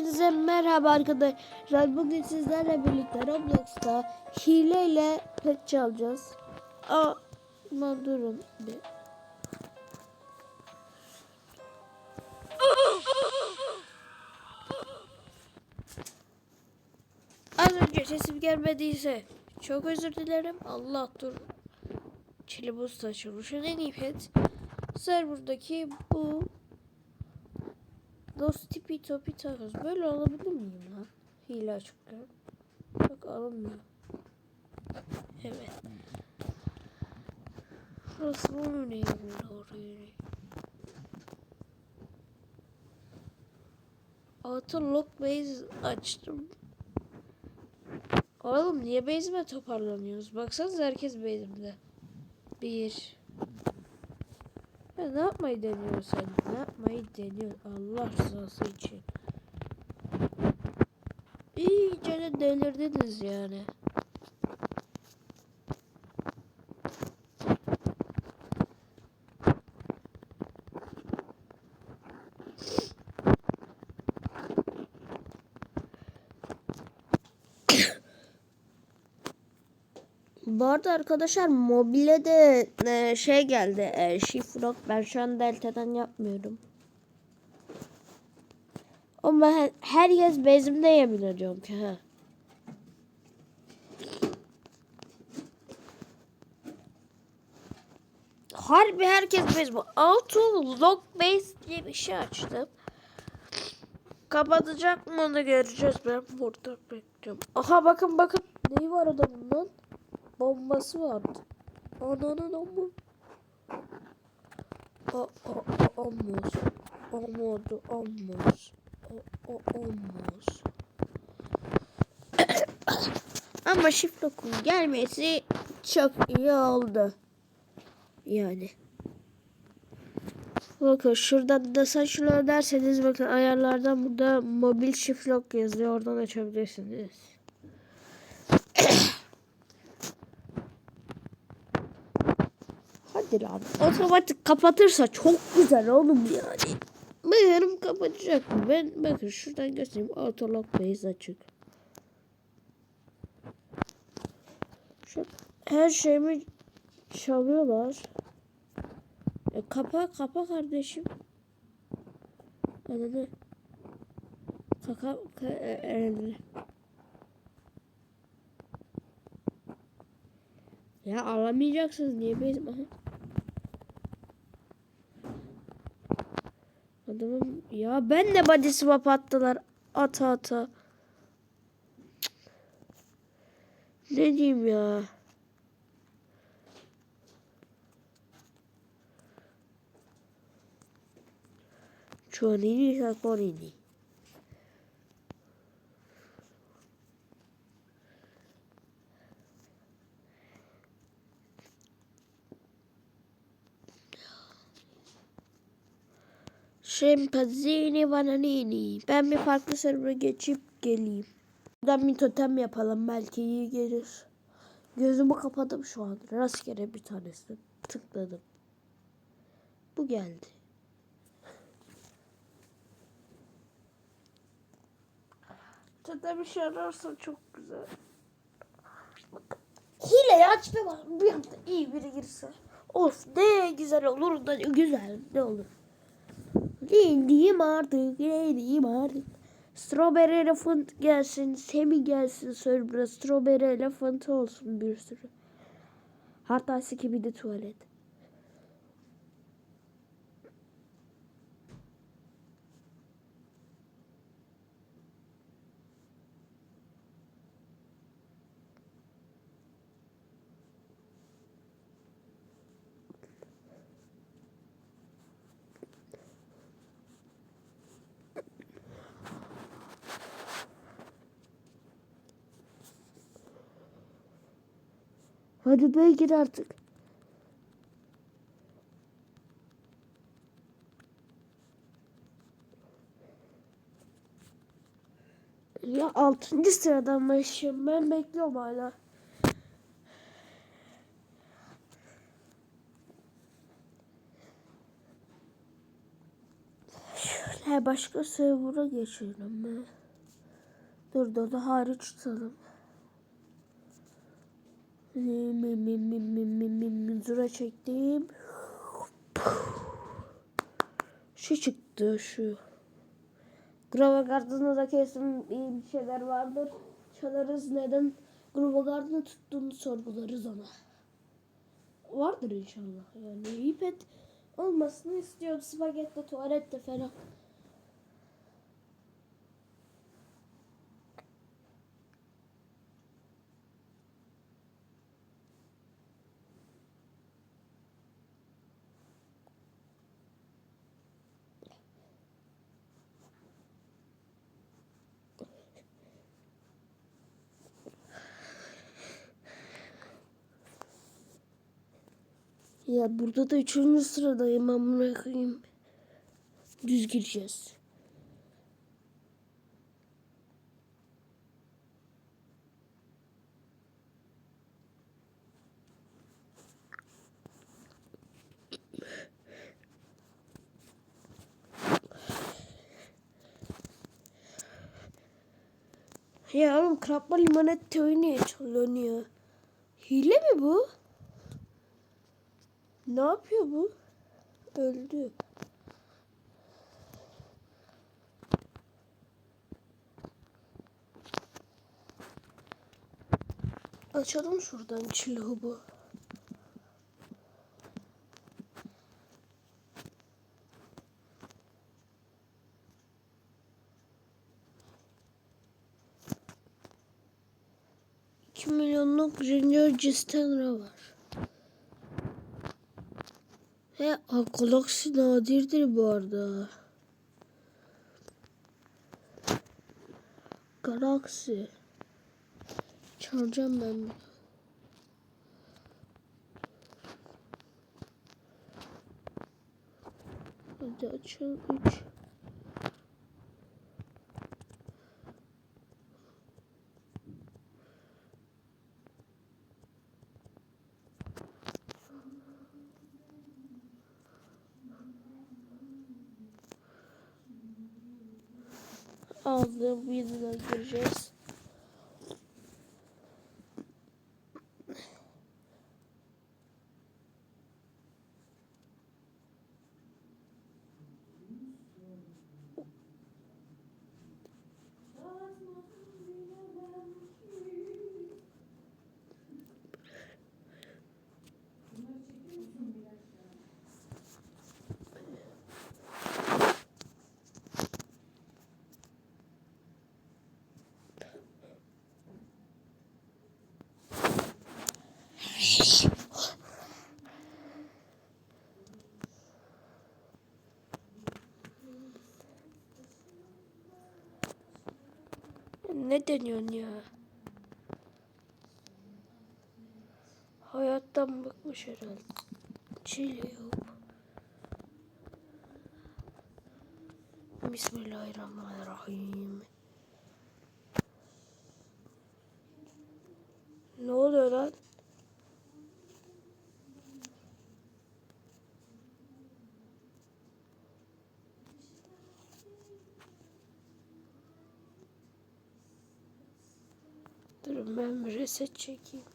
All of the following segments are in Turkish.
Hepinize merhaba arkadaşlar. Bugün sizlerle birlikte Roblox'ta hileyle pet çalacağız. Ama durun bir. Az önce sesim gelmediyse çok özür dilerim. Allah dur. Çili buz taşımış. En iyi pet. Serverdaki bu Dost tipi topi takas. Böyle alabilir miyim lan? Hile açıklar. Bak alınmıyor. Evet. Burası mı öyle oraya? Auto lock base açtım. Oğlum niye base'ime toparlanıyoruz? Baksanıza herkes base'imde. Bir. Ya ne yapmayı deniyor sen? Ne yapmayı deniyor Allah rızası için? İyice de delirdiniz yani. Bu arada arkadaşlar mobile de e, şey geldi. E, Shift Ben şu an delta'dan yapmıyorum. Ama her, herkes bezimde yemin ediyorum ki. Ha. Harbi herkes bu. Auto lock base diye bir şey açtım. Kapatacak mı onu göreceğiz. Ben burada bekliyorum. Aha bakın bakın. Neyi var adamın? Bombası vardı. Ananın amı. Omuz. Omodu omuz. O o omuz. Ama şiflokun gelmesi çok iyi oldu. Yani. Bakın şuradan da şunu öderseniz bakın ayarlardan burada mobil şiflok yazıyor. Oradan açabilirsiniz. Hadi lan. Otomatik kapatırsa çok güzel oğlum yani. Bakalım kapatacak mı? Ben bakın şuradan göstereyim. Autolock base açık. Şu her şeyimi çalıyorlar. E, kapa kapa kardeşim. Ananı. Kaka ka, e, e, Ya alamayacaksınız niye bezim? Aha. Adamım ya ben de body swap attılar. Ata ata. Ne diyeyim ya? Çonini sakonini. Şempanzini vananini. Ben bir farklı server'a geçip geleyim. Buradan bir totem yapalım. Belki iyi gelir. Gözümü kapadım şu an. Rastgele bir tanesini tıkladım. Bu geldi. Totem işe yararsa çok güzel. Hileyi açtım abi. Bir anda iyi biri girse. Of ne güzel olur da güzel ne olur. Gideyim artık, gideyim artık. Strawberry Elephant gelsin, Semi gelsin server'a. Strawberry Elephant olsun bir sürü. Hatta gibi de tuvalet. Hadi be gir artık. Ya altıncı sıradan başlıyorum. Ben bekliyorum hala. Şöyle başka server'a mi? Dur dur da hariç tutalım. Mi mi mi mi mi mi mi mi zura çektim. Şu çıktı şu. Grava Garden'da da kesin iyi bir şeyler vardır. Çalarız neden Grava Garden'ı tuttuğunu sorgularız ona. Vardır inşallah. Yani ipet olmasını istiyorum. Spagetti, tuvalette falan. Ya burada da üçüncü sıradayım amına koyayım. Düz gireceğiz. Ya oğlum krapma limonette oynuyor çalınıyor. Hile mi bu? Ne yapıyor bu? Öldü. Açalım şuradan çilhubu. İki milyonluk Junior Cistenra var. He, Galaxy nadirdir bu arada. Galaxy. Çalacağım ben bunu. Hadi açalım 3. Aldım videoda göreceğiz. Ne deniyorsun ya? Hayattan bıkmış herhalde. Çile. Bismillahirrahmanirrahim. Ne oluyor lan? Durun ben bir reset çekeyim.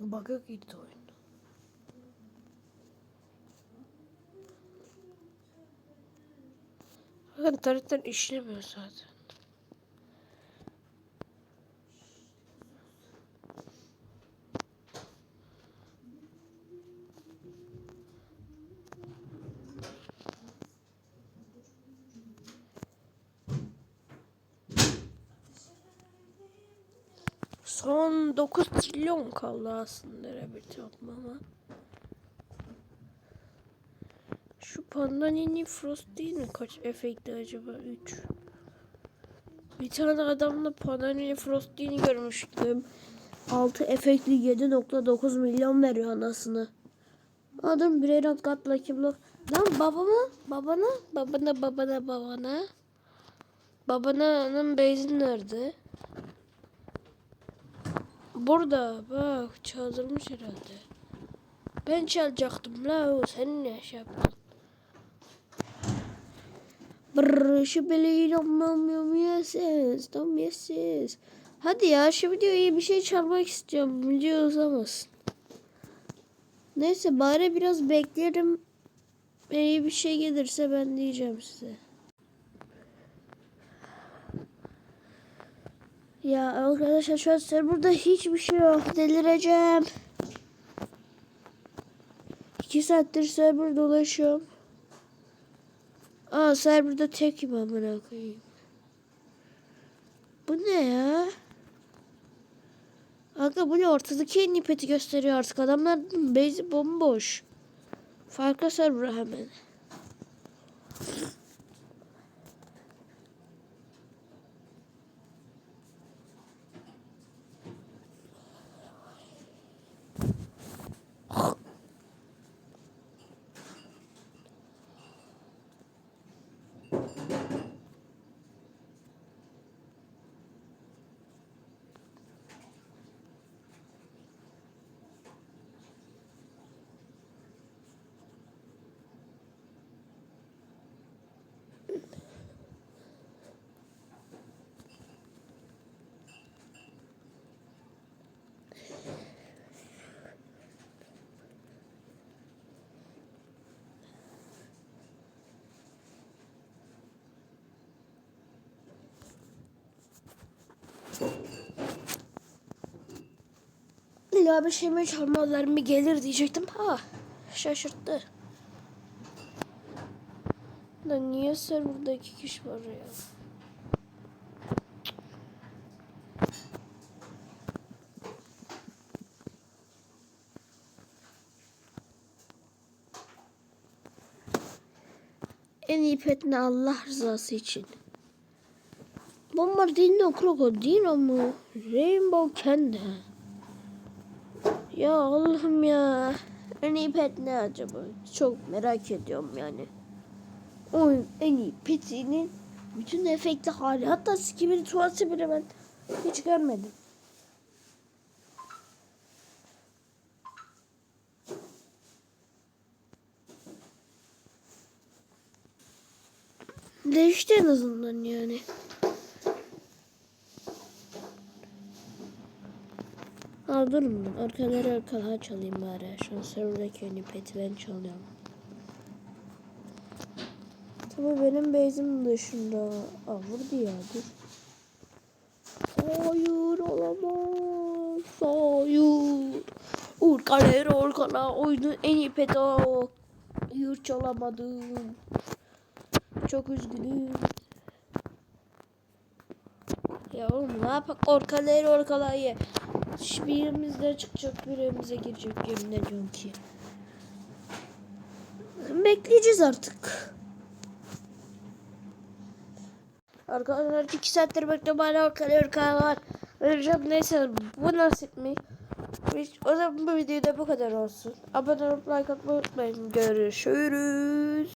Bug'a girdi oyun. Bakın tarihten işlemiyor zaten. Son 9 trilyon kaldı aslında bir toplama. Şu Pandanini Frost değil mi? Kaç efekti acaba? 3. Bir tane adamla Pandanini Frost değil görmüştüm. 6 efektli 7.9 milyon veriyor anasını. Adam birer at katla kim Lan babama, babana, babana, babana, babana. Babanın beyzi nerede? Burada bak çaldırmış herhalde. Ben çalacaktım la o sen ne şey yaptın? Brrr şu beleyi inanmıyorum yeses. Tam yeses. Hadi ya şu videoya iyi bir şey çalmak istiyorum. Video uzamasın. Neyse bari biraz beklerim. İyi bir şey gelirse ben diyeceğim size. Ya arkadaşlar şu an serverda hiçbir şey yok. Delireceğim. İki saattir server dolaşıyorum. Aa serverda tekim amına koyayım. Bu ne ya? Aga bu ne ortadaki en ipeti gösteriyor artık. Adamlar base bomboş. Farklı server hemen. Huh? İlla bir şeyimi çalmalar mı gelir diyecektim. Ha şaşırttı. Da niye serverda iki kişi var ya? En iyi pet ne Allah rızası için. Bombardino Krokodilo mu? Rainbow Kendi. Ya Allah'ım ya. En iyi pet ne acaba? Çok merak ediyorum yani. Oyun en iyi petinin bütün efektli hali. Hatta skibidi tuvaleti bile ben hiç görmedim. Değişti en azından yani. Aa lan. Arkaları arkalar çalayım bari. Şu an serverdaki en iyi peti ben çalıyorum. Tabii benim base'im dışında. Aa vurdu ya dur. Hayır olamaz. Hayır. Urkaler orkana oyunun en iyi peti o. Hayır çalamadım. Çok üzgünüm. Ya oğlum ne yapak orkalayı orkalayı. Birimizde çıkacak birimize girecek yemin ediyorum ki. Bekleyeceğiz artık. Arkadaşlar iki saattir bekliyorum hala orkalayı orkalayı Öleceğim neyse bu nasip mi? O zaman bu videoda bu kadar olsun. Abone olup like atmayı unutmayın. Görüşürüz.